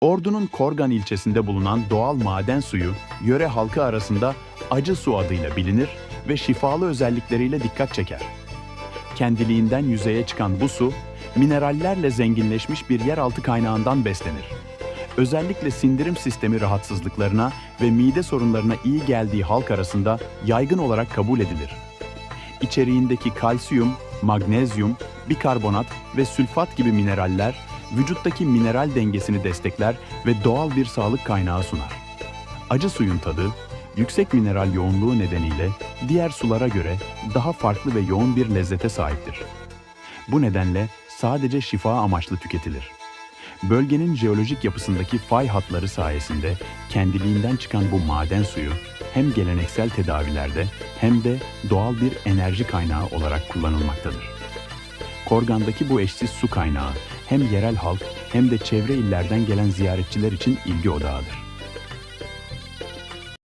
Ordu'nun Korgan ilçesinde bulunan doğal maden suyu, yöre halkı arasında acı su adıyla bilinir ve şifalı özellikleriyle dikkat çeker. Kendiliğinden yüzeye çıkan bu su, minerallerle zenginleşmiş bir yeraltı kaynağından beslenir. Özellikle sindirim sistemi rahatsızlıklarına ve mide sorunlarına iyi geldiği halk arasında yaygın olarak kabul edilir. İçeriğindeki kalsiyum, magnezyum, bikarbonat ve sülfat gibi mineraller vücuttaki mineral dengesini destekler ve doğal bir sağlık kaynağı sunar. Acı suyun tadı, yüksek mineral yoğunluğu nedeniyle diğer sulara göre daha farklı ve yoğun bir lezzete sahiptir. Bu nedenle sadece şifa amaçlı tüketilir. Bölgenin jeolojik yapısındaki fay hatları sayesinde kendiliğinden çıkan bu maden suyu hem geleneksel tedavilerde hem de doğal bir enerji kaynağı olarak kullanılmaktadır. Korgan'daki bu eşsiz su kaynağı hem yerel halk hem de çevre illerden gelen ziyaretçiler için ilgi odağıdır.